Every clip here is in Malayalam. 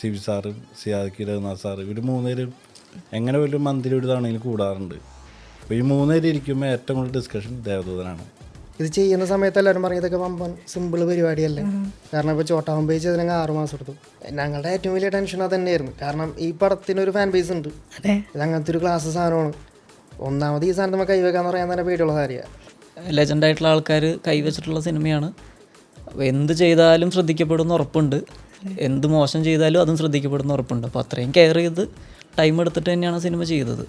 C V sir Siyad Raghunath sir ഇവർ മൂന്നുപേരും എങ്ങനെ പോലും മന്തിരി ഒരു തവണയിൽ കൂടാറുണ്ട്. അപ്പോൾ ഈ മൂന്നുപേരും ഇരിക്കുമ്പോൾ ഏറ്റവും കൂടുതൽ ഡിസ്കഷൻ ദേവദൂതനാണ്. ഇത് ചെയ്യുന്ന സമയത്ത് എല്ലാവരും പറഞ്ഞതൊക്കെ പമ്പൻ വമ്പൻ സിമ്പിൾ പരിപാടിയല്ലേ? കാരണം ഇപ്പോൾ ചോട്ടാവുമ്പോൾ ചെയ്തില്ലെങ്കിൽ ആറ് മാസം എടുത്തു. ഞങ്ങളുടെ ഏറ്റവും വലിയ ടെൻഷൻ അത് തന്നെയായിരുന്നു കാരണം ഈ പടത്തിനൊരു ഫാൻ ബേസ് ഉണ്ട്. അതെ. ഇത് അങ്ങനത്തെ ഒരു ക്ലാസ് സാധനമാണ്. ഒന്നാമത് ഈ സാധനം നമുക്ക് കൈവെക്കാന്ന് പറയാൻ തന്നെ പേടിയുള്ള കാര്യമാണ് ലെജൻഡായിട്ടുള്ള ആൾക്കാർ കൈവച്ചിട്ടുള്ള സിനിമയാണ് എന്ത് ചെയ്താലും ശ്രദ്ധിക്കപ്പെടുന്ന ഉറപ്പുണ്ട്. എന്ത് മോശം ചെയ്താലും അതും ശ്രദ്ധിക്കപ്പെടുന്ന ഉറപ്പുണ്ട്. അപ്പോൾ അത്രയും കെയർ ചെയ്ത് ടൈം എടുത്തിട്ട് തന്നെയാണ് സിനിമ ചെയ്തത്.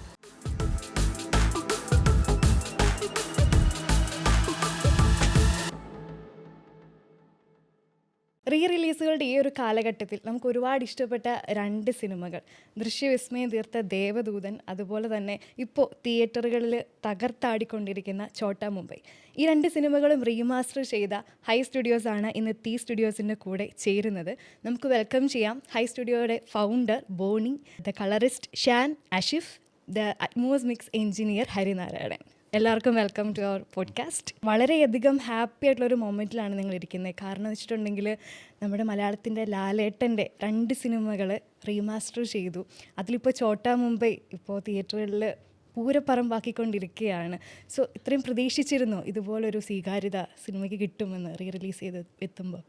റിലീസുകളുടെ ഈ ഒരു കാലഘട്ടത്തിൽ നമുക്ക് ഒരുപാട് ഇഷ്ടപ്പെട്ട രണ്ട് സിനിമകൾ. ദൃശ്യവിസ്മയം തീർത്ത ദേവദൂതൻ അതുപോലെ തന്നെ ഇപ്പോൾ തിയേറ്ററുകളിൽ തകർത്താടിക്കൊണ്ടിരിക്കുന്ന ചോട്ടാ മുംബൈ. ഈ രണ്ട് സിനിമകളും റീമാസ്റ്റർ ചെയ്ത ഹൈ സ്റ്റുഡിയോസ് ആണ് ഇന്ന് തീ സ്റ്റുഡിയോസിന്റെ കൂടെ ചേരുന്നത്. നമുക്ക് വെൽക്കം ചെയ്യാം. High സ്റ്റുഡിയോയുടെ founder Boney the colourist Shan Ashif the Atmos mix engineer Harinarayanan. എല്ലാവർക്കും വെൽക്കം ടു അവർ പോഡ്കാസ്റ്റ് വളരെയധികം ഹാപ്പി ആയിട്ടുള്ള ഒരു മൊമെന്റിലാണ് നിങ്ങൾ ഇരിക്കുന്നത് കാരണം എന്ന് വെച്ചിട്ടുണ്ടെങ്കിൽ നമ്മുടെ മലയാളത്തിന്റെ ലാലേട്ടന്റെ രണ്ട് സിനിമകൾ റീമാസ്റ്റർ ചെയ്തു. അതിലിപ്പോൾ ചോട്ടാ മുംബൈ ഇപ്പോൾ തിയേറ്ററുകളിൽ പൂരപ്പറമ്പാക്കിക്കൊണ്ടിരിക്കുകയാണ്. സോ ഇത്രയും പ്രതീക്ഷിച്ചിരുന്നു ഇതുപോലൊരു സ്വീകാര്യത സിനിമയ്ക്ക് കിട്ടുമെന്ന് റീ റിലീസ് ചെയ്ത് എത്തുമ്പോൾ.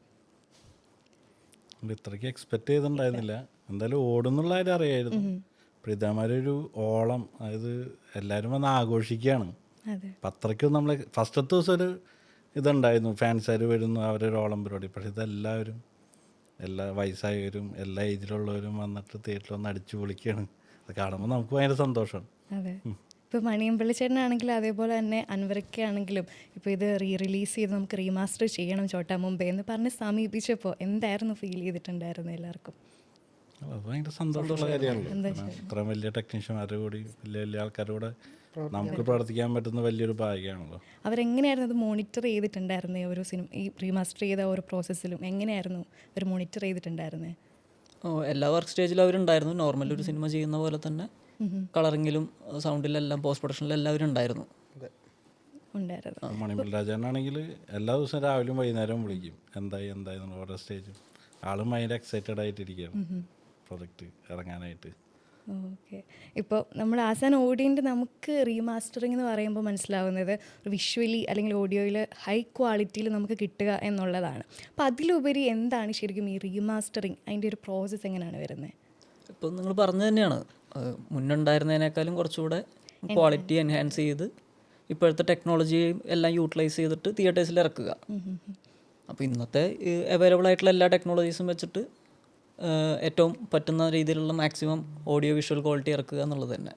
ഇത്രയ്ക്ക് എക്സ്പെക്ട് ചെയ്തിട്ടുണ്ടായിരുന്നില്ല. എന്തായാലും ഓടുന്നുള്ള കാര്യം അറിയായിരുന്നു. പ്രീതമാരൊരു ഓളം. അതായത് എല്ലാവരും വന്ന് ആഘോഷിക്കുകയാണ്. അപ്പം അത്രയ്ക്കും നമ്മൾ ഫസ്റ്റത്തെ ദിവസം ഒരു ഇതുണ്ടായിരുന്നു. ഫാൻസുകാർ വരുന്നു അവരൊരു ഓളം പരിപാടി. പക്ഷെ ഇതെല്ലാവരും എല്ലാ വയസ്സായവരും എല്ലാ ഏജിലുള്ളവരും വന്നിട്ട് തിയേറ്ററിൽ വന്ന് അടിച്ചു പൊളിക്കുകയാണ് അത് കാണുമ്പോൾ നമുക്ക് ഭയങ്കര സന്തോഷമാണ്. അതെ. ഇപ്പോൾ മണിയമ്പള്ളി ചേട്ടനാണെങ്കിലും അതേപോലെ തന്നെ അൻവരക്കാണെങ്കിലും ഇപ്പോൾ ഇത് റീ റിലീസ് ചെയ്ത് നമുക്ക് റീമാസ്റ്റർ ചെയ്യണം ചോട്ടാ മുമ്പേ എന്ന് പറഞ്ഞ് സമീപിച്ചപ്പോൾ എന്തായിരുന്നു ഫീൽ ചെയ്തിട്ടുണ്ടായിരുന്നു എല്ലാവർക്കും? അത് ഭയങ്കര സന്തോഷമുള്ള കാര്യമാണല്ലോ. ഇത്രയും വലിയ ടെക്നീഷ്യന്മാരുടെ കൂടി വലിയ വലിയ ആൾക്കാരുടെ കൂടെ നമുക്ക് പ്രവർത്തിക്കാൻ പറ്റുന്ന വലിയൊരു ഭാഗ്യമാണല്ലോ. അവരെങ്ങനെയായിരുന്നു അത് മോണിറ്റർ ചെയ്തിട്ടുണ്ടായിരുന്നത് ഓരോ ഒരു സിനിമ ഈ റീമാസ്റ്റർ ചെയ്ത ഓരോ പ്രോസസ്സിലും എങ്ങനെയായിരുന്നു അവർ മോണിറ്റർ ചെയ്തിട്ടുണ്ടായിരുന്നത് ഓ, എല്ലാ വർക്ക് സ്റ്റേജിലും അവരുണ്ടായിരുന്നു. നോർമൽ ഒരു സിനിമ ചെയ്യുന്ന പോലെ തന്നെ കളറിങ്ങിലും സൗണ്ടിലെല്ലാം പോസ്റ്റ് പ്രൊഡക്ഷനിലും എല്ലാവരും ഉണ്ടായിരുന്നു ഉണ്ടായിരുന്നു മണിമൽ രാജാനാണെങ്കിൽ എല്ലാ ദിവസവും രാവിലെയും വൈകുന്നേരവും വിളിക്കും. എന്തായി എന്തായി ഓരോ സ്റ്റേജും ആളും ഭയങ്കര എക്സൈറ്റഡ് ആയിട്ടിരിക്കുകയാണ്. പ്രൊജക്റ്റ് ഇറങ്ങാനായിട്ട്. ഓക്കെ. ഇപ്പോൾ നമ്മൾ ആസാൻ ഓഡിയന്റ് നമുക്ക് റീമാസ്റ്ററിംഗ് എന്ന് പറയുമ്പോൾ മനസ്സിലാവുന്നത് വിഷ്വലി അല്ലെങ്കിൽ ഓഡിയോയിൽ ഹൈ ക്വാളിറ്റിയിൽ നമുക്ക് കിട്ടുക എന്നുള്ളതാണ്. അപ്പോൾ അതിലുപരി എന്താണ് ശരിക്കും ഈ റീമാസ്റ്ററിങ് അതിന്റെ ഒരു പ്രോസസ്സ് എങ്ങനെയാണ് വരുന്നത് ഇപ്പോൾ നിങ്ങൾ പറഞ്ഞു തന്നെയാണ്. മുന്നുണ്ടായിരുന്നതിനേക്കാളും കുറച്ചുകൂടെ ക്വാളിറ്റി എൻഹാൻസ് ചെയ്ത് ഇപ്പോഴത്തെ ടെക്നോളജിയും എല്ലാം യൂട്ടിലൈസ് ചെയ്തിട്ട് തിയേറ്റേഴ്സിൽ ഇറക്കുക. അപ്പോൾ ഇന്നത്തെ അവൈലബിൾ ആയിട്ടുള്ള എല്ലാ ടെക്നോളജീസും വെച്ചിട്ട് ഏറ്റവും പറ്റുന്ന രീതിയിലുള്ള മാക്സിമം ഓഡിയോ വിഷ്വൽ ക്വാളിറ്റി ഇറക്കുക എന്നുള്ളത് തന്നെ.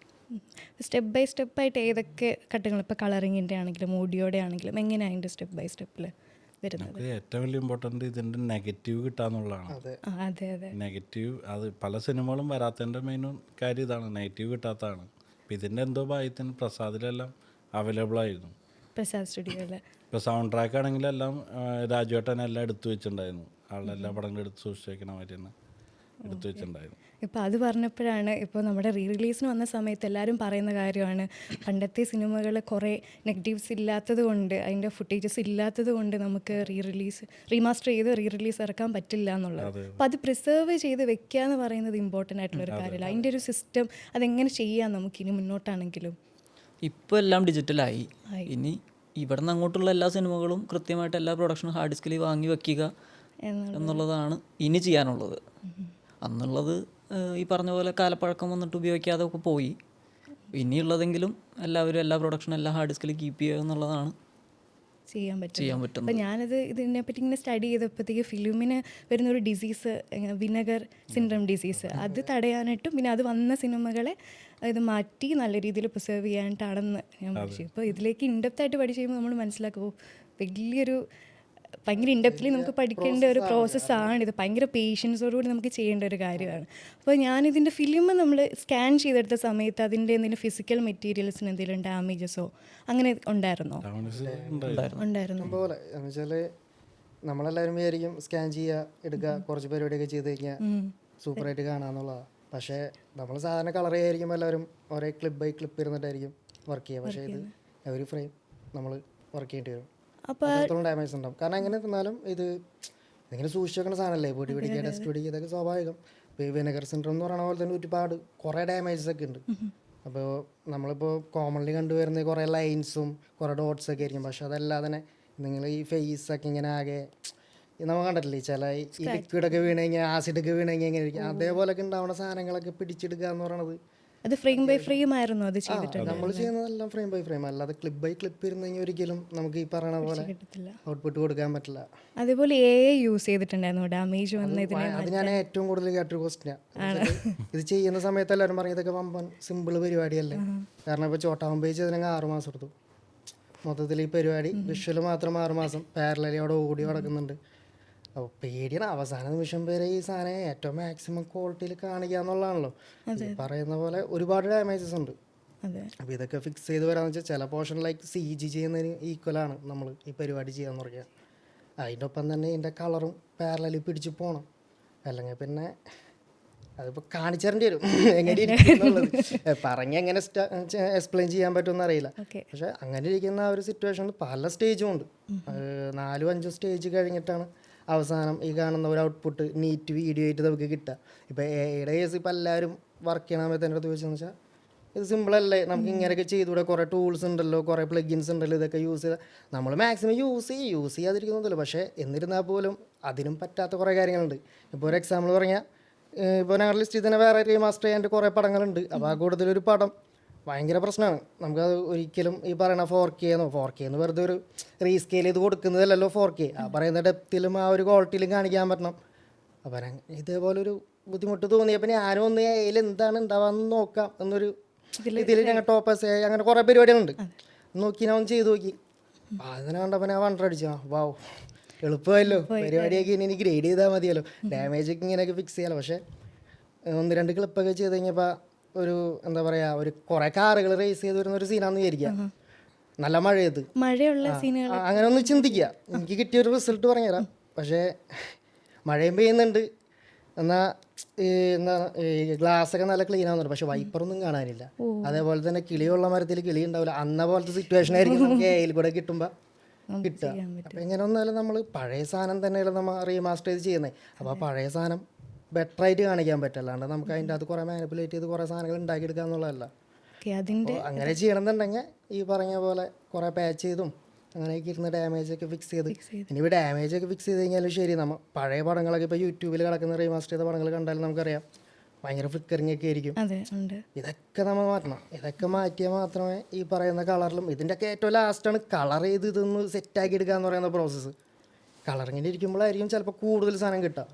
സ്റ്റെപ്പ് ബൈ സ്റ്റെപ്പായിട്ട് ഏതൊക്കെ ഘട്ടങ്ങൾ ഇപ്പോൾ കളറിങ്ങിന്റെ ആണെങ്കിലും ഓഡിയോടെ ആണെങ്കിലും എങ്ങനെയാണ് അതിന്റെ സ്റ്റെപ്പ് ബൈ സ്റ്റെപ്പിൽ വരുന്നത്? നമുക്ക് ഏറ്റവും വലിയ ഇമ്പോർട്ടന്റ് ഇതിന്റെ നെഗറ്റീവ് കിട്ടാന്നുള്ളതാണ്. അതെ. അതെ നെഗറ്റീവ് അത് പല സിനിമകളും വരാത്തതിന്റെ മെയിൻ കാര്യം ഇതാണ്. നെഗറ്റീവ് കിട്ടാത്തതാണ്. അപ്പം ഇതിന്റെ എന്തോ ഭാഗ്യത്തിന് പ്രസാദിലെല്ലാം അവൈലബിൾ ആയിരുന്നു. പ്രസാദ് സ്റ്റുഡിയോയിൽ ഇപ്പോൾ സൗണ്ട് ട്രാക്ക് ആണെങ്കിലും എല്ലാം രാജുവേട്ടനെല്ലാം രാജുവേട്ടൻ എല്ലാം എടുത്തു വെച്ചിട്ടുണ്ടായിരുന്നു. ആളുടെ എല്ലാ പടങ്ങളും എടുത്ത് സൂക്ഷിച്ചു വെക്കണ മാതിരി തന്നെ എടുത്തു വെച്ചിട്ടുണ്ടായിരുന്നു ഇപ്പോൾ അത് പറഞ്ഞപ്പോഴാണ് ഇപ്പോൾ നമ്മുടെ റീ റിലീസിന് വന്ന സമയത്ത് എല്ലാവരും പറയുന്ന കാര്യമാണ്. പണ്ടത്തെ സിനിമകൾ കുറേ നെഗറ്റീവ്സ് ഇല്ലാത്തത് കൊണ്ട് അതിന്റെ ഫുട്ടേജസ് ഇല്ലാത്തത് കൊണ്ട് നമുക്ക് റീ റിലീസ് റീമാസ്റ്റർ ചെയ്ത് റീ റിലീസ് ഇറക്കാൻ പറ്റില്ല എന്നുള്ളത്. അപ്പോൾ അത്. പ്രിസേർവ് ചെയ്ത് വെക്കുക എന്ന് പറയുന്നത് ഇമ്പോർട്ടന്റ് ആയിട്ടുള്ള ഒരു കാര്യമല്ല. അതിന്റെ ഒരു സിസ്റ്റം അതെങ്ങനെ ചെയ്യാം നമുക്ക് ഇനി മുന്നോട്ടാണെങ്കിലും? ഇപ്പോൾ എല്ലാം ഡിജിറ്റലായി ഇനി ഇവിടെ നിന്ന് അങ്ങോട്ടുള്ള എല്ലാ സിനിമകളും കൃത്യമായിട്ട് എല്ലാ പ്രൊഡക്ഷനും ഹാർഡ് ഡിസ്കിൽ വാങ്ങി വെക്കുക എന്നുള്ളതാണ് ഇനി ചെയ്യാനുള്ളത്. അന്നുള്ളത് ഈ പറഞ്ഞ പോലെ കാലപ്പഴക്കം വന്നിട്ട് ഉപയോഗിക്കാതെ ഒക്കെ പോയി. ഇനിയുള്ളതെങ്കിലും എല്ലാവരും എല്ലാ പ്രൊഡക്ഷനും എല്ലാ ഹാർഡ് ഡിസ്കിലും കീപ്പ് ചെയ്യുക എന്നുള്ളതാണ് ചെയ്യാൻ പറ്റും ചെയ്യാൻ പറ്റും അപ്പം ഞാനത് ഇതിനെപ്പറ്റി ഇങ്ങനെ സ്റ്റഡി ചെയ്തപ്പോഴത്തേക്ക് ഫിലിമിന് വരുന്ന ഒരു ഡിസീസ് വിനഗർ സിൻഡ്രം ഡിസീസ് അത് തടയാനായിട്ടും പിന്നെ അത് വന്ന സിനിമകളെ ഇത് മാറ്റി നല്ല രീതിയിൽ പ്രിസേർവ് ചെയ്യാനായിട്ടാണെന്ന് ഞാൻ പഠിച്ചു ഇപ്പോൾ ഇതിലേക്ക് ഇൻഡെപ്തായിട്ട് പഠിച്ചു കഴിയുമ്പോൾ നമ്മൾ മനസ്സിലാക്കും ഓ, വലിയൊരു ഭയങ്കര ഇൻഡെപ്തിൽ നമുക്ക് പഠിക്കേണ്ട ഒരു പ്രോസസ്സാണ് ഇത്. ഭയങ്കര പേഷ്യൻസോടുകൂടി നമുക്ക് ചെയ്യേണ്ട ഒരു കാര്യമാണ്. അപ്പോൾ ഞാനിതിന്റെ ഫിലിം നമ്മൾ സ്കാൻ ചെയ്തെടുത്ത സമയത്ത് അതിന്റെ എന്തെങ്കിലും ഫിസിക്കൽ മെറ്റീരിയൽസിന് എന്തെങ്കിലും ഡാമേജസോ അങ്ങനെ ഉണ്ടായിരുന്നോ? ഉണ്ടായിരുന്നു. നമ്മളെല്ലാവരും വിചാരിക്കും സ്കാൻ ചെയ്യുക എടുക്കുക കുറച്ച് പരിപാടിയൊക്കെ ചെയ്ത് കഴിഞ്ഞാൽ സൂപ്പറായിട്ട് കാണാന്നുള്ളതാണ് പക്ഷേ നമ്മൾ സാധാരണ കളർ ചെയ്യായിരിക്കും എല്ലാവരും ഒരേ ക്ലിപ്പ് ബൈ ക്ലിപ്പ് ഇരുന്നിട്ടായിരിക്കും വർക്ക് ചെയ്യുക. പക്ഷേ ഇത് എവറി ഫ്രെയിം നമ്മൾ വർക്ക് ചെയ്യേണ്ടി വരും. അപ്പോൾ അത്രത്തോളം ഡാമേജ് ഉണ്ടാവും. കാരണം എങ്ങനെ തിന്നാലും ഇത് ഇങ്ങനെ സൂക്ഷിച്ചു വെക്കുന്ന സാധനമല്ലേ? പൊടി പിടിക്കുക ഡസ്റ്റ് പിടിക്കുക ഇതൊക്കെ സ്വാഭാവികം. ഇപ്പോൾ സെന്റർ വിനെഗർ സിൻഡ്രോം എന്ന് പറയുന്ന പോലെ തന്നെ ഒരുപാട് കുറേ ഡാമേജസ് ഒക്കെ ഉണ്ട്. അപ്പോൾ നമ്മളിപ്പോൾ കോമൺലി കണ്ടുവരുന്ന കുറേ ലൈൻസും കുറേ ഡോട്ട്സ് ഒക്കെ ആയിരിക്കും. പക്ഷെ അതല്ലാതെ തന്നെ നിങ്ങൾ ഈ ഫേസ് ഒക്കെ ഇങ്ങനെ ആകെ നമ്മൾ കണ്ടിട്ടില്ലേ? ചില ഈ ലിക്വിഡൊക്കെ വീണ് കഴിഞ്ഞാൽ ആസിഡൊക്കെ വീണ് കഴിഞ്ഞാൽ എങ്ങനെ ഇരിക്കും. അതേപോലെയൊക്കെ ഉണ്ടാവുന്ന സാധനങ്ങളൊക്കെ പിടിച്ചെടുക്കുക എന്ന് പറയുന്നത് അത് ഫ്രെയിം ബൈ ഫ്രെയിം ആയിരുന്നു അത് ചെയ്തിട്ടുണ്ട്. നമ്മൾ ചെയ്യുന്നതെല്ലാം ഫ്രെയിം ബൈ ഫ്രെയിം. അല്ലാതെ ക്ലിപ്പ് ബൈ ക്ലിപ്പ് ഇരുന്നെങ്കിൽ ഒരിക്കലും നമുക്ക് ഈ പറയണ പോലെ ഔട്ട്പുട്ട് കൊടുക്കാൻ പറ്റില്ല. അതേപോലെ എ യൂസ് ചെയ്തിട്ടുണ്ടായിരുന്നു ഡാമേജ് ഇതിനെ അത് ഞാൻ ഏറ്റവും കൂടുതൽ കേട്ടൊരു ക്വസ്റ്റിനാണ് ഇത് ചെയ്യുന്ന സമയത്ത് എല്ലാവരും പറഞ്ഞു ഇതൊക്കെ വമ്പൻ സിമ്പിൾ പരിപാടിയല്ലേ? കാരണം ഇപ്പോൾ പേജ് ചെയ്തിനെങ്കിൽ ആറ് മാസം എടുത്തു. മൊത്തത്തിൽ ഈ പരിപാടി വിഷ്വൽ മാത്രം ആറുമാസം മാസം ഓടി നടക്കുന്നുണ്ട്. അപ്പോൾ പേടിയാണ്. അവസാന നിമിഷം വരെ ഈ സാധനം ഏറ്റവും മാക്സിമം ക്വാളിറ്റിയിൽ കാണിക്കുക എന്നുള്ളതാണല്ലോ. പറയുന്ന പോലെ ഒരുപാട് ഡാമേജസ് ഉണ്ട്. അതെ. അപ്പോൾ ഇതൊക്കെ ഫിക്സ് ചെയ്ത് വരാന്ന് വെച്ചാൽ ചില പോർഷൻ ലൈക്ക് സി ജി ചെയ്യുന്നതിന് ഈക്വലാണ് നമ്മൾ ഈ പരിപാടി ചെയ്യാന്ന് പറയുക അതിന്റെ ഒപ്പം തന്നെ ഇതിന്റെ കളറും പാരലി പിടിച്ചു പോണം. അല്ലെങ്കിൽ പിന്നെ അതിപ്പോൾ കാണിച്ചു തരേണ്ടി വരും. എങ്ങനെ പറഞ്ഞ് എങ്ങനെ എക്സ്പ്ലെയിൻ ചെയ്യാൻ പറ്റുമെന്ന് അറിയില്ല. പക്ഷെ അങ്ങനെ ഇരിക്കുന്ന ആ ഒരു സിറ്റുവേഷനിൽ പല സ്റ്റേജും ഉണ്ട്. നാലും അഞ്ചും സ്റ്റേജ് കഴിഞ്ഞിട്ടാണ് അവസാനം ഈ കാണുന്ന ഒരു ഔട്ട്പുട്ട് നീറ്റ് വീഡിയോ ആയിട്ട് നമുക്ക് കിട്ടുക. ഇപ്പോൾ എയുടെ കേസ് ഇപ്പോൾ എല്ലാവരും വർക്ക് ചെയ്യണ സമയത്ത് എന്റെ അടുത്ത് ചോദിച്ചതെന്ന് വെച്ചാൽ ഇത് സിമ്പിളല്ലേ നമുക്ക് ഇങ്ങനെയൊക്കെ ചെയ്തുകൂടെ? കുറേ ടൂൾസ് ഉണ്ടല്ലോ കുറേ പ്ലഗിൻസ് ഉണ്ടല്ലോ ഇതൊക്കെ യൂസ് ചെയ്താൽ നമ്മൾ മാക്സിമം യൂസ് ചെയ്യും യൂസ് ചെയ്യാതിരിക്കുന്നതല്ലോ പക്ഷേ എന്നിരുന്നാൽ പോലും അതിനും പറ്റാത്ത കുറേ കാര്യങ്ങളുണ്ട്. ഇപ്പോൾ ഒരു എക്സാമ്പിൾ പറഞ്ഞാൽ ഇപ്പോൾ ഞങ്ങളുടെ ലിസ്റ്റിൽ തന്നെ വേറെ റീമാസ്റ്റർ ചെയ്യാൻ കുറേ പടങ്ങളുണ്ട്. അപ്പോൾ ആ കൂടുതലൊരു പടം ഭയങ്കര പ്രശ്നമാണ്. നമുക്കത് ഒരിക്കലും ഈ പറയുന്ന ഫോർ കെ എന്നോ ഫോർ കെ എന്ന് വെറുതെ ഒരു റീസ്കെയിൽ ചെയ്ത് കൊടുക്കുന്നതല്ലല്ലോ ഫോർ കെ ആ പറയുന്ന ഡെപ്തിലും ആ ഒരു ക്വാളിറ്റിയിലും കാണിക്കാൻ പറ്റണം. അപ്പം ഇതേപോലൊരു ഇതേപോലെ ഒരു ബുദ്ധിമുട്ട് തോന്നിയപ്പോൾ ഞാനും ഒന്ന് അതിൽ എന്താണ് ഉണ്ടാവാന്ന് നോക്കാം എന്നൊരു ഇതിൽ ഞങ്ങൾ ടോപ്പേഴ്സ് അങ്ങനെ കുറേ പരിപാടികളുണ്ട്. നോക്കി ഞാൻ ഒന്ന് ചെയ്ത് നോക്കി. അതിനെ കണ്ടപ്പോൾ ഞാൻ വണ്ടർ അടിച്ചു. വാവ് എളുപ്പമല്ലോ പരിപാടിയൊക്കെ ഇനി എനിക്ക് ഗ്രേഡ് ചെയ്താൽ മതിയല്ലോ. ഡാമേജ് ഒക്കെ ഇങ്ങനെയൊക്കെ ഫിക്സ് ചെയ്യാലോ. പക്ഷേ ഒന്ന് രണ്ട് ക്ലിപ്പൊക്കെ ചെയ്ത് കഴിഞ്ഞപ്പോൾ ഒരു എന്താ പറയാ ഒരു കുറേ കാറുകൾ റേസ് ചെയ്ത് വരുന്ന ഒരു സീനാന്ന് വിചാരിക്കുക. നല്ല മഴയത്. മഴയുള്ള സീനുകൾ അങ്ങനെ ഒന്ന് ചിന്തിക്കുക. എനിക്ക് കിട്ടിയ ഒരു റിസൾട്ട് പറഞ്ഞുതരാം പക്ഷേ മഴയും പെയ്യുന്നുണ്ട്. എന്നാ എന്താ ഗ്ലാസ് ഒക്കെ നല്ല ക്ലീൻ ആവുന്നുണ്ട്. പക്ഷെ വൈപ്പറൊന്നും കാണാനില്ല. അതേപോലെ തന്നെ കിളിയുള്ള മരത്തിൽ കിളി ഉണ്ടാവില്ല. അന്ന പോലത്തെ സിറ്റുവേഷൻ ആയിരിക്കും. നമുക്ക് എയിൽ കൂടെ കിട്ടുമ്പോൾ കിട്ടുക. അപ്പം എങ്ങനെ ഒന്നാലും നമ്മൾ പഴയ സാധനം തന്നെയല്ല നമ്മൾ റീമാസ്റ്റർ ചെയ്ത് ചെയ്യുന്നത്. അപ്പോൾ ആ പഴയ സാധനം ബെറ്റർ ആയിട്ട് കാണിക്കാൻ പറ്റില്ല. അല്ലാണ്ട് നമുക്ക് അതിന്റെ അത് കുറേ മാനിപ്പുലേറ്റ് ചെയ്ത് കുറേ സാധനങ്ങൾ ഉണ്ടാക്കിയെടുക്കുക എന്നുള്ളതല്ല. അതിന്റെ അങ്ങനെ ചെയ്യണമെന്നുണ്ടെങ്കിൽ ഈ പറഞ്ഞ പോലെ കുറേ പാച്ച് ചെയ്തും അങ്ങനെയൊക്കെ ഇരുന്ന് ഡാമേജ് ഒക്കെ ഫിക്സ് ചെയ്ത് ഇനിയിപ്പോൾ ഡാമേജ് ഒക്കെ ഫിക്സ് ചെയ്ത് കഴിഞ്ഞാലും ശരി. നമ്മൾ പഴയ പടങ്ങളൊക്കെ ഇപ്പോൾ യൂട്യൂബിൽ കിടക്കുന്ന റീമാസ്റ്റർ ചെയ്ത പടങ്ങൾ കണ്ടാലും നമുക്കറിയാം. ഭയങ്കര ഫ്ലിക്കറിങ് ഒക്കെ ആയിരിക്കും. ഇതൊക്കെ നമ്മൾ മാറ്റണം. ഇതൊക്കെ മാറ്റിയാൽ മാത്രമേ ഈ പറയുന്ന കളറിലും ഇതിന്റെയൊക്കെ ഏറ്റവും ലാസ്റ്റാണ് കളർ ചെയ്ത് ഇതൊന്ന് സെറ്റാക്കി എടുക്കുക എന്ന് പറയുന്ന പ്രോസസ്സ് കളറിങ്ങിൽ ഇരിക്കുമ്പോഴായിരിക്കും ചിലപ്പോൾ കൂടുതൽ സാധനം കിട്ടുക.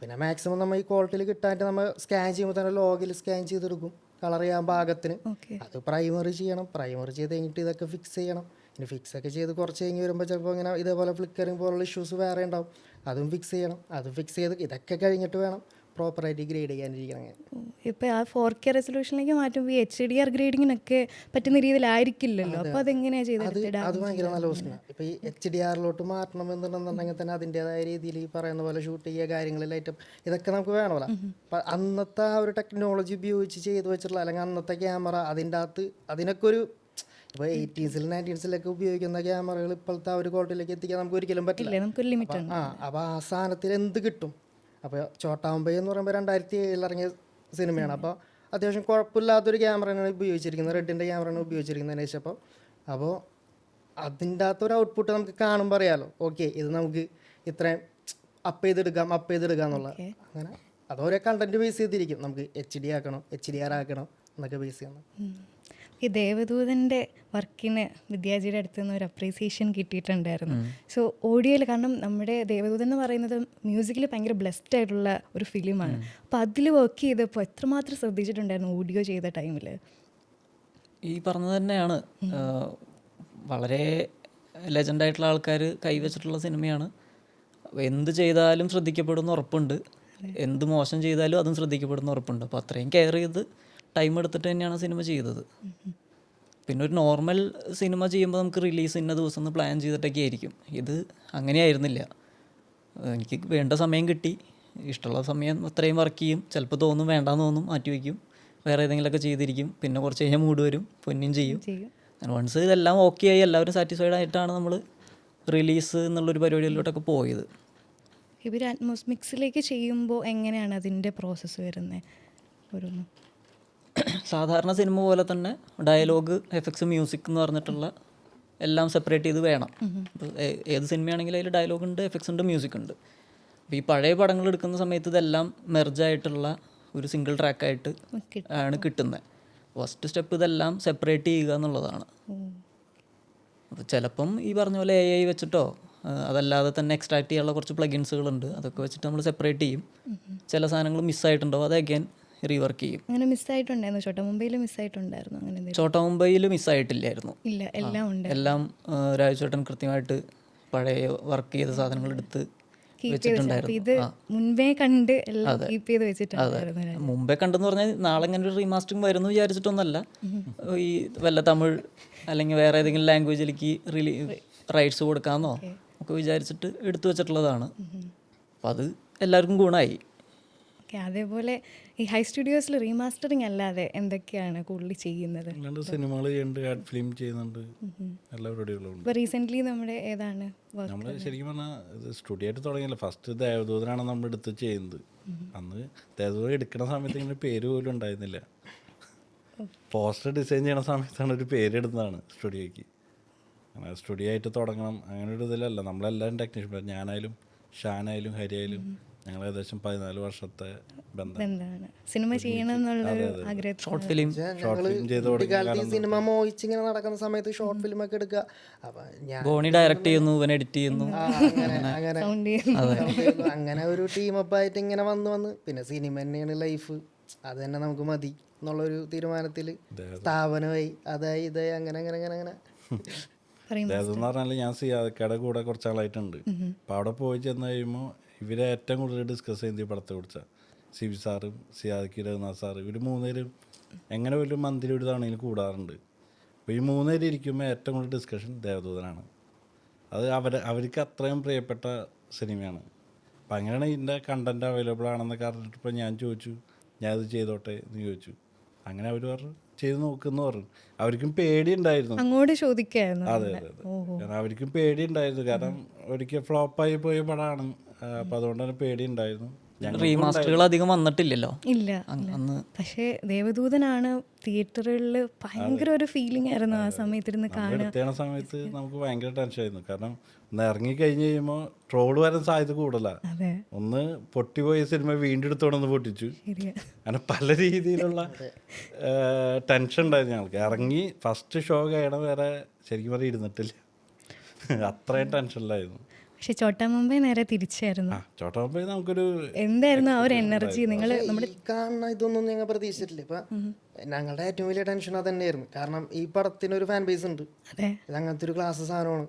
പിന്നെ മാക്സിമം നമ്മൾ ഈ ക്വാളിറ്റിയിൽ കിട്ടാനായിട്ട് നമ്മൾ സ്കാൻ ചെയ്യുമ്പോൾ തന്നെ ലോഗിൽ സ്കാൻ ചെയ്തെടുക്കും. കളർ ചെയ്യാൻ ഭാഗത്തിന്. അത് പ്രൈമറി ചെയ്യണം. പ്രൈമറി ചെയ്ത് കഴിഞ്ഞിട്ട് ഇതൊക്കെ ഫിക്സ് ചെയ്യണം. ഇനി ഫിക്സ് ഒക്കെ ചെയ്ത് കുറച്ച് കഴിഞ്ഞ് വരുമ്പോൾ ചിലപ്പോൾ ഇങ്ങനെ ഇതേപോലെ ഫ്ലിക്കറിങ് പോലുള്ള ഇഷ്യൂസ് വേറെ ഉണ്ടാവും. അതും ഫിക്സ് ചെയ്യണം. അത് ഫിക്സ് ചെയ്ത് ഇതൊക്കെ കഴിഞ്ഞിട്ട് വേണം. പ്രോപ്പറായിട്ട് ഗ്രേഡ് ചെയ്യാനിരിക്കണം. ഇപ്പൊ ആ ഫോർ കെ റെസൊല്യൂഷനിലേക്ക് മാറ്റുമ്പോൾ എച്ച് ഡി ആർ ഗ്രേഡിങ്ങിനൊക്കെ പറ്റുന്ന രീതിയിലായിരിക്കില്ലല്ലോ. അപ്പൊ അതെങ്ങനെയാ ചെയ്തത് അത് ഭയങ്കര നല്ല പ്രശ്നമാണ് ഇപ്പോൾ ഈ എച്ച് ഡി ആറിലോട്ട് മാറ്റണം എന്നുണ്ടെന്നുണ്ടെങ്കിൽ തന്നെ അതിന്റെതായ രീതിയിൽ ഈ പറയുന്ന പോലെ ഷൂട്ട് ചെയ്യുക കാര്യങ്ങളിലായിട്ട് ഇതൊക്കെ നമുക്ക് വേണമല്ല. അപ്പം അന്നത്തെ ആ ഒരു ടെക്നോളജി ഉപയോഗിച്ച് ചെയ്തു വെച്ചിട്ടുള്ള അല്ലെങ്കിൽ അന്നത്തെ ക്യാമറ അതിന്റെ അകത്ത് അതിനൊക്കെ ഒരു ഇപ്പോൾ എയ്റ്റീൻസിൽ നയന്റീൻസിലൊക്കെ ഉപയോഗിക്കുന്ന ക്യാമറകൾ ഇപ്പോഴത്തെ ആ ഒരു ക്വാളിറ്റിയിലേക്ക് എത്തിക്കാൻ നമുക്ക് ഒരിക്കലും പറ്റില്ല. ആ അപ്പോൾ ആ സാധനത്തിൽ എന്ത് കിട്ടും? അപ്പോൾ ചോട്ടാമ്പൈ എന്ന് പറയുമ്പോൾ രണ്ടായിരത്തി ഏഴിൽ ഇറങ്ങിയ സിനിമയാണ്. അപ്പോൾ അത്യാവശ്യം കുഴപ്പമില്ലാത്തൊരു ക്യാമറയാണ് ഉപയോഗിച്ചിരിക്കുന്നത്. റെഡിന്റെ ക്യാമറയാണ് ഉപയോഗിച്ചിരിക്കുന്നത് അന്വേഷിച്ചപ്പോൾ അപ്പോൾ അതിന്റെ അകത്തൊരു ഔട്ട്പുട്ട് നമുക്ക് കാണുമ്പോൾ അറിയാലോ. ഓക്കെ ഇത് നമുക്ക് ഇത്രയും അപ്പ് ചെയ്തെടുക്കാം അപ്പ് ചെയ്തെടുക്കാം എന്നുള്ള. അങ്ങനെ അതോരോ കണ്ടന്റ് ബേസ് ചെയ്തിരിക്കും. നമുക്ക് എച്ച് ഡി ആക്കണം എച്ച് ഡി ആർ ആക്കണം എന്നൊക്കെ ബേസ് ചെയ്യണം. ഈ ദേവദൂതന്റെ വർക്കിന് വിദ്യാജിയുടെ അടുത്ത് നിന്ന് ഒരു അപ്രീസിയേഷൻ കിട്ടിയിട്ടുണ്ടായിരുന്നു. സോ ഓഡിയോയിൽ കാരണം നമ്മുടെ ദേവദൂതൻ എന്ന് പറയുന്നത് മ്യൂസിക്കിൽ ഭയങ്കര ബ്ലെസ്ഡ് ആയിട്ടുള്ള ഒരു ഫിലിമാണ് അപ്പോൾ അതിൽ വർക്ക് ചെയ്തപ്പോൾ എത്രമാത്രം ശ്രദ്ധിച്ചിട്ടുണ്ടായിരുന്നു ഓഡിയോ ചെയ്ത ടൈമിൽ ഈ പറഞ്ഞത് തന്നെയാണ്. വളരെ ലെജൻഡായിട്ടുള്ള ആൾക്കാർ കൈവച്ചിട്ടുള്ള സിനിമയാണ്. എന്ത് ചെയ്താലും ശ്രദ്ധിക്കപ്പെടുന്ന ഉറപ്പുണ്ട്. എന്ത് മോശം ചെയ്താലും അതും ശ്രദ്ധിക്കപ്പെടുന്ന ഉറപ്പുണ്ട്. അപ്പോൾ അത്രയും കെയർ ചെയ്ത് ടൈം എടുത്തിട്ട് തന്നെയാണ് സിനിമ ചെയ്തത്. പിന്നെ ഒരു നോർമൽ സിനിമ ചെയ്യുമ്പോൾ നമുക്ക് റിലീസ് ഇന്ന ദിവസം ഒന്ന് പ്ലാൻ ചെയ്തിട്ടൊക്കെ ആയിരിക്കും. ഇത് അങ്ങനെയായിരുന്നില്ല. എനിക്ക് വേണ്ട സമയം കിട്ടി. ഇഷ്ടമുള്ള സമയം അത്രയും വർക്ക് ചെയ്യും. ചിലപ്പോൾ തോന്നും വേണ്ടാന്ന് തോന്നും മാറ്റി വയ്ക്കും വേറെ ഏതെങ്കിലുമൊക്കെ ചെയ്തിരിക്കും. പിന്നെ കുറച്ച് കഴിഞ്ഞാൽ മൂഡ് വരും. പൊന്നും ചെയ്യും. ചെയ്യും. വൺസ് ഇതെല്ലാം ഓക്കെ ആയി എല്ലാവരും സാറ്റിസ്ഫൈഡ് ആയിട്ടാണ് നമ്മൾ റിലീസ് എന്നുള്ളൊരു പരിപാടിയിലോട്ടൊക്കെ പോയത്. ഇവർ അറ്റ്മോസ്മിക്സിലേക്ക് ചെയ്യുമ്പോൾ എങ്ങനെയാണ് അതിന്റെ പ്രോസസ്സ് വരുന്നത്? ഓരോന്ന്. സാധാരണ സിനിമ പോലെ തന്നെ ഡയലോഗ് എഫക്ട്സ് മ്യൂസിക് എന്ന് പറഞ്ഞിട്ടുള്ള എല്ലാം സെപ്പറേറ്റ് ചെയ്ത് വേണം. ഏത് സിനിമയാണെങ്കിലും അതിൽ ഡയലോഗ് ഉണ്ട് എഫക്ട്സ് ഉണ്ട് മ്യൂസിക് ഉണ്ട്. അപ്പോൾ ഈ പഴയ പടങ്ങൾ എടുക്കുന്ന സമയത്ത് ഇതെല്ലാം മെർജായിട്ടുള്ള ഒരു സിംഗിൾ ട്രാക്കായിട്ട് ആണ് കിട്ടുന്നത് ഫസ്റ്റ് സ്റ്റെപ്പ് ഇതെല്ലാം സെപ്പറേറ്റ് ചെയ്യുക എന്നുള്ളതാണ്. അപ്പോൾ ചിലപ്പം ഈ പറഞ്ഞ പോലെ എ ഐ വെച്ചിട്ടോ അതല്ലാതെ തന്നെ എക്സ്ട്രാക്ട് ചെയ്യാനുള്ള കുറച്ച് പ്ലഗിൻസുകളുണ്ട് അതൊക്കെ വെച്ചിട്ട് നമ്മൾ സെപ്പറേറ്റ് ചെയ്യും. ചില സാധനങ്ങൾ മിസ്സായിട്ടുണ്ടാവും അത് അഗൈൻ റീവർക്ക് ചെയ്യും. അങ്ങനെ മിസ്സായിട്ടുണ്ടായിരുന്നു ചോട്ട മുംബൈയിൽ മിസ്സായിട്ടുണ്ടായിരുന്നു അങ്ങനെ ചോട്ട മുംബൈയിൽ മിസ്സായിട്ടില്ലായിരുന്നു ഇല്ല എല്ലാം ഉണ്ട്. എല്ലാം രാജചോട്ടൻ കൃത്യമായിട്ട് പഴയ വർക്ക് ചെയ്ത സാധനങ്ങൾ എടുത്ത് ഇത് മുൻപേ കണ്ട് എല്ലാം കീപ്പ് ചെയ്ത് വെച്ചിട്ടുണ്ടായിരുന്നു. മുമ്പേ കണ്ടെന്ന് പറഞ്ഞാൽ നാളെ ഇങ്ങനെ ഒരു റീമാസ്റ്ററിംഗ് വരുന്നു വിചാരിച്ചിട്ടൊന്നല്ല. ഈ വല്ല തമിഴ് അല്ലെങ്കിൽ വേറെ ഏതെങ്കിലും ലാംഗ്വേജിലേക്ക് റിലീ റൈറ്റ്സ് കൊടുക്കാമെന്നോ ഒക്കെ വിചാരിച്ചിട്ട് എടുത്തു വെച്ചിട്ടുള്ളതാണ്. അപ്പം അത് എല്ലാവർക്കും ഗുണമായി അതേപോലെ ഈ ഹൈ സ്റ്റുഡിയോസിൽ റീമാസ്റ്ററിങ് അല്ലാതെ എന്തൊക്കെയാണ് കൂടുതൽ ചെയ്യുന്നത്? സിനിമകൾ ചെയ്യുന്നുണ്ട് ആഡ് ഫിലിം ചെയ്യുന്നുണ്ട്. എല്ലാ പരിപാടികളും ഇപ്പോൾ റീസെന്റ്ലി നമ്മുടെ ഏതാണ് നമ്മൾ ശരിക്കും പറഞ്ഞാൽ ഇത് സ്റ്റുഡിയോ ആയിട്ട് തുടങ്ങിയില്ല. ഫസ്റ്റ് ദേവദൂതനാണ് നമ്മൾ എടുത്ത് ചെയ്യുന്നത്. അന്ന് ദേവദൂതൻ എടുക്കുന്ന സമയത്ത് ഇങ്ങനെ പേര് പോലും ഉണ്ടായിരുന്നില്ല. പോസ്റ്റർ ഡിസൈൻ ചെയ്യണ സമയത്താണ് ഒരു പേര് ഇടുന്നതാണ് സ്റ്റുഡിയോയ്ക്ക് അങ്ങനെ സ്റ്റുഡിയോ ആയിട്ട് തുടങ്ങണം. അങ്ങനെ ഒരു ഇതിലല്ല. നമ്മളെല്ലാവരും ടെക്നീഷ്യൻ ഞാനായാലും ഷാനായാലും ഹരിയായാലും ഞങ്ങൾ ഏകദേശം പതിനാല് വർഷത്തെ ബന്ധം. സിനിമ ചെയ്യണം ആഗ്രഹം short film short film cinema മോഹിച്ചിങ്ങനെ നടക്കുന്ന സമയത്ത് ഷോർട്ട് ഫിലിം ഒക്കെ എടുക്കുക. അപ്പൊ ഞാൻ ബോണി ഡയറക്റ്റ് ചെയ്യുന്നു ഇവൻ എഡിറ്റ് ചെയ്യുന്നു. അങ്ങനെ അങ്ങനെ. സൗണ്ട് ചെയ്യുന്നു. അങ്ങനെ ഒരു ടീമപ്പ് ആയിട്ട് ഇങ്ങനെ വന്ന് വന്ന്. പിന്നെ സിനിമ തന്നെയാണ് ലൈഫ് അത് തന്നെ നമുക്ക് മതി എന്നുള്ളൊരു തീരുമാനത്തിൽ സ്ഥാപനമായി. അതായി ഇതായി. അങ്ങനെ അങ്ങനെ അങ്ങനെ അങ്ങനെ. അതെന്ന് പറഞ്ഞാൽ ഞാൻ സിയാദക്കയുടെ കൂടെ കുറച്ചാളായിട്ടുണ്ട് അപ്പോൾ അവിടെ പോയി ചെന്ന് കഴിയുമ്പോൾ ഇവരെ ഏറ്റവും കൂടുതൽ ഡിസ്കസ് ചെയ്യുന്നത് ഈ പടത്തെ കുറിച്ച. സി വി സാറും സിയാദക്കി രഘുനാഥ് സാറ്. ഇവർ മൂന്നുപേരും എങ്ങനെ പോലും മന്തിരി ഒരു തവണയിൽ കൂടാറുണ്ട്. അപ്പോൾ ഈ മൂന്നുപേരും ഇരിക്കുമ്പോൾ ഏറ്റവും കൂടുതൽ ഡിസ്കഷൻ ദേവദൂതനാണ്. അത് അവർ അവർക്ക് അത്രയും പ്രിയപ്പെട്ട സിനിമയാണ്. അപ്പം അങ്ങനെയാണ് ഇതിന്റെ കണ്ടന്റ് അവൈലബിൾ ആണെന്നൊക്കെ അറിഞ്ഞിട്ട് ഇപ്പോൾ ഞാൻ ചോദിച്ചു ഞാനത് ചെയ്തോട്ടെ? എന്ന് ചോദിച്ചു. അങ്ങനെ അവർ പറഞ്ഞു. ചെയ്ത് നോക്കുന്നു പറഞ്ഞു. അവർക്കും പേടിയുണ്ടായിരുന്നു. അങ്ങോട്ട് ചോദിക്കായിരുന്നു അതെ അതെ അതെ. കാരണം അവർക്കും പേടി ഉണ്ടായിരുന്നു കാരണം ഒരിക്കൽ ഫ്ലോപ്പായി പോയ പടമാണ്. അപ്പം അതുകൊണ്ട് തന്നെ പേടി ഉണ്ടായിരുന്നു റീമാസ്റ്ററുകൾ അധികം വന്നിട്ടില്ലല്ലോ. ഇല്ല അന്ന് പക്ഷേ ദേവദൂതനാണ് തിയേറ്ററുകളിൽ ഭയങ്കര ഒരു ഫീലിംഗ് ആയിരുന്നു ആ സമയത്തിരുന്ന് കാണുക. സമയത്ത് നമുക്ക് ഭയങ്കര ടെൻഷനായിരുന്നു കാരണം ഒന്ന് ഇറങ്ങി കഴിഞ്ഞ് കഴിയുമ്പോൾ ട്രോൾ വരാൻ സാധ്യത കൂടുതല. അതെ. ഒന്ന് പൊട്ടിപ്പോയ സിനിമ വീണ്ടും എടുത്തോണ്ടൊന്ന് പൊട്ടിച്ചു. അങ്ങനെ പല രീതിയിലുള്ള ടെൻഷൻ ഉണ്ടായിരുന്നു ഞങ്ങൾക്ക്. ഇറങ്ങി ഫസ്റ്റ് ഷോ കഴിയണം വരെ ശരിക്കും പറഞ്ഞാൽ ഇരുന്നിട്ടില്ല. അത്രയും ടെൻഷനിലായിരുന്നു പക്ഷെ ചോട്ടാ മുംബൈ നേരെ തിരിച്ചായിരുന്നു. ചോട്ടാ നമുക്കൊരു എന്തായിരുന്നു ആ ഒരു എനർജി? നിങ്ങൾ നമ്മുടെ കാണുന്ന ഇതൊന്നും ഞങ്ങൾ പ്രതീക്ഷിച്ചിട്ടില്ല. ഇപ്പൊ ഞങ്ങളുടെ ഏറ്റവും വലിയ ടെൻഷൻ അത് തന്നെയായിരുന്നു കാരണം ഈ പടത്തിന് ഒരു ഫാൻ ബേസ് ഉണ്ട്. അതെ. ഇത് അങ്ങനത്തെ ഒരു ക്ലാസ് സാധനമാണ്.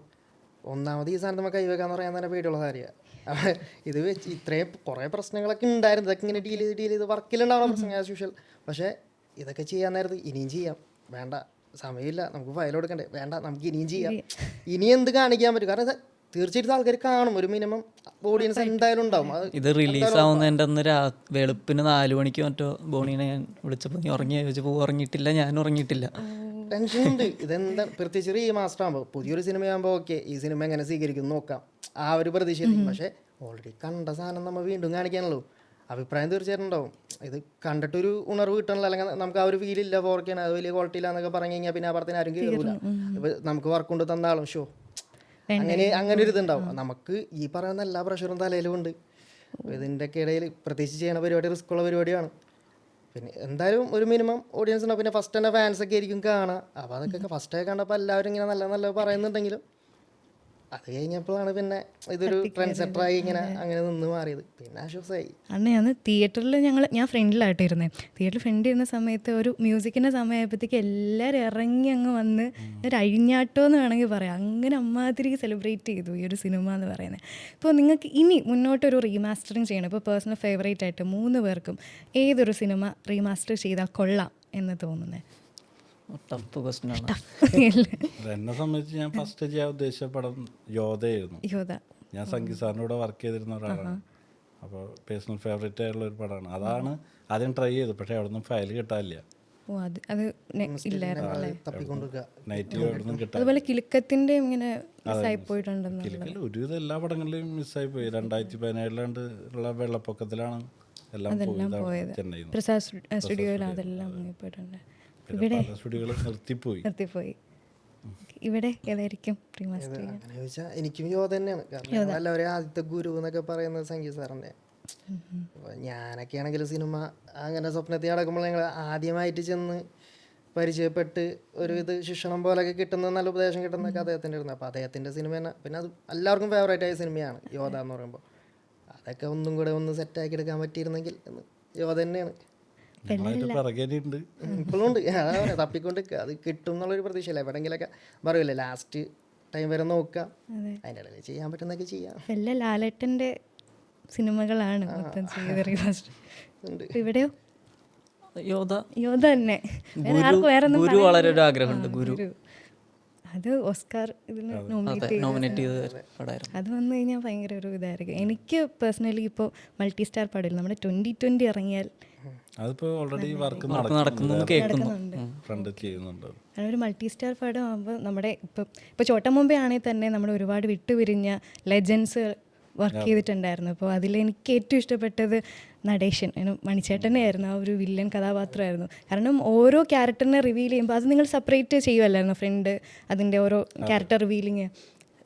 ഒന്നാമത് ഈ സാധനം നമുക്ക് കൈവെക്കാന്ന് പറയാൻ തന്നെ പേടിയുള്ള കാര്യമാണ് ഇത് വെച്ച് ഇത്രയും കുറേ പ്രശ്നങ്ങളൊക്കെ ഉണ്ടായിരുന്നു. ഇതൊക്കെ ഇങ്ങനെ ഡീൽ ചെയ്ത് ഡീൽ ചെയ്ത് വർക്കിലുണ്ടാവുന്ന പ്രശ്നം ആസ് യൂഷ്വൽ പക്ഷേ ഇതൊക്കെ ചെയ്യാൻ നേരത്തെ ഇനിയും ചെയ്യാം. വേണ്ട സമയമില്ല. നമുക്ക് ഫയൽ കൊടുക്കണ്ടേ? വേണ്ട നമുക്ക് ഇനിയും ചെയ്യാം. ഇനി എന്ത് കാണിക്കാൻ പറ്റും? കാരണം തീർച്ചയായിട്ടും ആൾക്കാർ കാണും. ഒരു മിനിമം ഓഡിയൻസ് എന്തായാലും ഉണ്ടാവും. ഇത് റിലീസ് ആവുന്നതിന്റെ അന്ന് രാ വെളുപ്പിന് നാല് മണിക്ക് മറ്റോ ബോണീനെ ഞാൻ വിളിച്ചപ്പോൾ നീ ഉറങ്ങിയ? ചോദിച്ചപ്പോൾ ഉറങ്ങിയിട്ടില്ല ഞാൻ ഉറങ്ങിയിട്ടില്ല. ടെൻഷൻ ഉണ്ട് ഇതെന്താ പ്രത്യേകിച്ച് റീ മാസ്റ്റർ ആകുമ്പോൾ പുതിയൊരു സിനിമയാകുമ്പോൾ ഓക്കെ ഈ സിനിമ എങ്ങനെ സ്വീകരിക്കും നോക്കാം. ആ ഒരു പ്രതീക്ഷയായിരിക്കും പക്ഷേ ഓൾറെഡി കണ്ട സാധനം നമ്മൾ വീണ്ടും കാണിക്കാനുള്ളൂ. അഭിപ്രായം തീർച്ചയായിട്ടും ഉണ്ടാവും. ഇത് കണ്ടിട്ടൊരു ഉണർവ് കിട്ടണല്ലോ. അല്ലെങ്കിൽ നമുക്ക് ആ ഒരു ഫീലില്ല ഇല്ല ഫോർക്കാണ് അത് വലിയ ക്വാളിറ്റി ഇല്ല എന്നൊക്കെ പറഞ്ഞു കഴിഞ്ഞാൽ പിന്നെ ആ പടത്തിന് ആരും കേൾക്കില്ല ഇപ്പൊ നമുക്ക് വർക്ക് കൊണ്ട് തന്ന ആളും ഷോ അങ്ങനെ അങ്ങനെ ഒരു ഇതുണ്ടാവും. നമുക്ക് ഈ പറയുന്ന എല്ലാ പ്രഷറും തലയിലും ഉണ്ട്. ഇതിന്റെയൊക്കെ ഇടയിൽ പ്രത്യേകിച്ച് ചെയ്യണ പരിപാടി റിസ്ക് ഉള്ള പരിപാടിയാണ്. പിന്നെ എന്തായാലും ഒരു മിനിമം ഓഡിയൻസ് ഉണ്ടാവും പിന്നെ ഫസ്റ്റ് തന്നെ ഫാൻസ് ഒക്കെ ആയിരിക്കും കാണുക അപ്പോൾ അതൊക്കെ ഫസ്റ്റ് ഒക്കെ കണ്ടപ്പോൾ എല്ലാവരും ഇങ്ങനെ നല്ല നല്ല പറയുന്നുണ്ടെങ്കിലും അത് കഴിഞ്ഞപ്പോഴാണ് പിന്നെ ഇതൊരു ട്രെൻഡ് സെറ്ററായി ഇങ്ങനെ അങ്ങനെ നിന്ന് മാറിയത്. പിന്നെ ആശ്വാസമായി അന്ന് ഞാൻ തിയേറ്ററിൽ ഞങ്ങൾ ഞാൻ ഫ്രണ്ടിലായിട്ട് ഇരുന്നേ തിയേറ്ററിൽ ഫ്രണ്ട് ഇരുന്ന സമയത്ത് ഒരു മ്യൂസിക്കിന്റെ സമയമായപ്പോഴത്തേക്ക് എല്ലാവരും ഇറങ്ങി അങ്ങ് വന്ന് ഒരു അഴിഞ്ഞാട്ടം എന്ന് വേണമെങ്കിൽ പറയാം. അങ്ങനെ അമ്മാതിരി സെലിബ്രേറ്റ് ചെയ്തു ഈ ഒരു സിനിമ എന്ന് പറയുന്നത് ഇപ്പോൾ നിങ്ങൾക്ക് ഇനി മുന്നോട്ട് ഒരു റീമാസ്റ്ററിങ് ചെയ്യണം. ഇപ്പോൾ പേഴ്സണൽ ഫേവറേറ്റ് ആയിട്ട് മൂന്ന് പേർക്കും ഏതൊരു സിനിമ റീമാസ്റ്റർ ചെയ്താൽ കൊള്ളാം എന്ന് തോന്നുന്നത് ടഫ് ക്വസ്റ്റ്യൻ ആണ് എന്നെ സംബന്ധിച്ച് ഞാൻ ഫസ്റ്റ് ചെയ്യാൻ ഉദ്ദേശിച്ച പടം യോധയായിരുന്നു. യോധ. ഞാൻ സംഗീത സാറിന്റെ കൂടെ വർക്ക് ചെയ്തിരുന്ന ഒരാളാണ്. അപ്പോൾ പേഴ്സണൽ ഫേവറേറ്റ് ആയിട്ടുള്ള ഒരു പടമാണ്. അതാണ് ആദ്യം ട്രൈ ചെയ്തു പക്ഷേ അവിടെ നിന്നും ഫയൽ കിട്ടാനില്ല. അതുപോലെ ഇങ്ങനെ മിസ്സായി പോയിട്ടുണ്ടെന്ന് കിലിക്കൽ ഒരുവിധം എല്ലാ പടങ്ങളിലും മിസ്സായി പോയി. രണ്ടായിരത്തി പതിനേഴിലാണ്ട് ഉള്ള വെള്ളപ്പൊക്കത്തിലാണ് എല്ലാം പോയത്. പ്രസാദ് സ്റ്റുഡിയോ- സ്റ്റുഡിയോയിൽ അതെല്ലാം പോയിട്ടുണ്ട്. പിന്നെ പല സ്റ്റുഡിയോകളും നിർത്തിപ്പോയി. നിർത്തിപ്പോയി. ഇവിടെ ഏതായിരിക്കും അങ്ങനെ ചോദിച്ചാൽ എനിക്കും യോധ തന്നെയാണ്. കാരണം എല്ലാവരും ആദ്യത്തെ ഗുരു എന്നൊക്കെ പറയുന്നത് സംഗീത് സാറിന്റെ ഞാനൊക്കെ ആണെങ്കിൽ സിനിമ അങ്ങനെ സ്വപ്നത്തിൽ നടക്കുമ്പോൾ ഞങ്ങൾ ആദ്യമായിട്ട് ചെന്ന് പരിചയപ്പെട്ട് ഒരു ഇത് ശിക്ഷണം പോലൊക്കെ കിട്ടുന്ന നല്ല ഉപദേശം കിട്ടുന്നൊക്കെ അദ്ദേഹത്തിന്റെ ഇരുന്നു അപ്പോൾ അദ്ദേഹത്തിന്റെ സിനിമ തന്നെ പിന്നെ അത് എല്ലാവർക്കും ഫേവറേറ്റ് ആയ സിനിമയാണ് യോധ എന്ന് പറയുമ്പോൾ. അതൊക്കെ ഒന്നും കൂടെ ഒന്ന് സെറ്റാക്കി എടുക്കാൻ പറ്റിയിരുന്നെങ്കിൽ എന്ന് യോധ തന്നെയാണ്. ഇപ്പോഴും ഉണ്ട് തപ്പിക്കൊണ്ട്. അത് കിട്ടും എന്നുള്ളൊരു പ്രതീക്ഷയില്ല. എവിടെങ്കിലൊക്കെ പറയൂലേ ലാസ്റ്റ് ടൈം വരെ നോക്കാം. അതിന്റെ ഇടയിൽ ചെയ്യാൻ പറ്റുന്നൊക്കെ ചെയ്യാം. എല്ലാ ലാലേട്ടന്റെ സിനിമകളാണ് ഇവിടെയോ? യോധ. യോധ തന്നെ. ആർക്കും വേറെ ഗുരു വളരെ ഒരു ആഗ്രഹമുണ്ട്. ഗുരു. ഗുരു. അത് ഓസ്കാർ ഇതിന് നോമിനേറ്റ് ചെയ്ത് അത് വന്നു കഴിഞ്ഞാൽ ഭയങ്കര ഒരു ഇതായിരിക്കും. എനിക്ക് പേഴ്സണലി ഇപ്പോൾ മൾട്ടി സ്റ്റാർ പടമില്ല. നമ്മുടെ ട്വന്റി ട്വന്റി ഇറങ്ങിയാൽ അതിപ്പോ ഓൾറെഡി വർക്ക് നടക്കുന്നു കേൾക്കുന്നു. ഫ്രണ്ട് ചെയ്യുന്നുണ്ട്. ഒരു മൾട്ടി സ്റ്റാർ പടം ആകുമ്പോൾ നമ്മുടെ ഇപ്പം ഇപ്പോൾ ചോട്ട മുമ്പേ ആണെങ്കിൽ തന്നെ നമ്മൾ ഒരുപാട് വിട്ടുപിരിഞ്ഞ ലെജൻസ് വർക്ക് ചെയ്തിട്ടുണ്ടായിരുന്നു. അപ്പോൾ അതിൽ എനിക്ക് ഏറ്റവും ഇഷ്ടപ്പെട്ടത് നടേശൻ. മണിച്ചേട്ടനെ ആയിരുന്നു ആ ഒരു വില്ലൻ കഥാപാത്രമായിരുന്നു. കാരണം ഓരോ ക്യാരക്ടറിനെ റിവീൽ ചെയ്യുമ്പോൾ അത് നിങ്ങൾ സെപ്പറേറ്റ് ചെയ്യുമല്ലായിരുന്നു ഫ്രണ്ട് അതിന്റെ ഓരോ ക്യാരക്ടർ റിവീലിങ്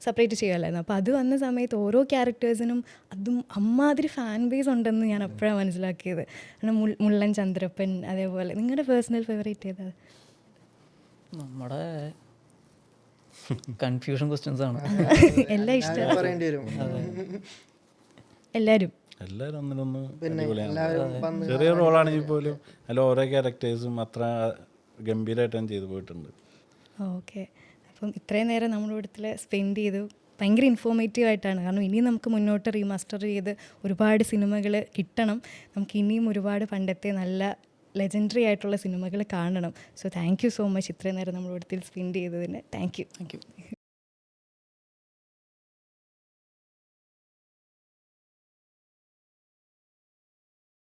സെപ്പറേറ്റ് ചെയ്യുമല്ലായിരുന്നു അപ്പോൾ അത് വന്ന സമയത്ത് ഓരോ ക്യാരക്ടേഴ്സിനും അതും അമ്മാതിരി ഫാൻ ബേസ് ഉണ്ടെന്ന് ഞാൻ അപ്പോഴാണ് മനസ്സിലാക്കിയത്. കാരണം മുൾ മുള്ളൻ ചന്ദ്രപ്പൻ അതേപോലെ. നിങ്ങളുടെ പേഴ്സണൽ ഫേവറേറ്റ് ഏതാ? നമ്മുടെ കൺഫ്യൂഷൻ ക്വസ്റ്റ്യൻസ് ആണ്. എല്ലാം ഇഷ്ടം. പറയേണ്ടി വരും. എല്ലാവരും എല്ലാവരും വന്ന് ചെറിയ റോളാണെങ്കിൽ പോലും അതിൽ ഓരോ ക്യാരക്ടേഴ്സും അത്ര ഗംഭീരമായിട്ട് ഞാൻ ചെയ്തു പോയിട്ടുണ്ട്. ഓക്കെ. അപ്പം ഇത്രയും നേരം നമ്മുടെ ഇവിടുത്തിൽ സ്പെൻഡ് ചെയ്തു ഭയങ്കര ഇൻഫോർമേറ്റീവ് ആയിട്ടാണ്. കാരണം ഇനിയും നമുക്ക് മുന്നോട്ട് റീമാസ്റ്റർ ചെയ്ത് ഒരുപാട് സിനിമകൾ കിട്ടണം. നമുക്ക് ഇനിയും ഒരുപാട് പണ്ടത്തെ നല്ല ലെജൻഡറി ആയിട്ടുള്ള സിനിമകൾ കാണണം. So thank you so much ഇത്രയും നേരം നമ്മുടെ ഇവിടുത്തിൽ സ്പെൻഡ് ചെയ്തതിന്. Thank you thank you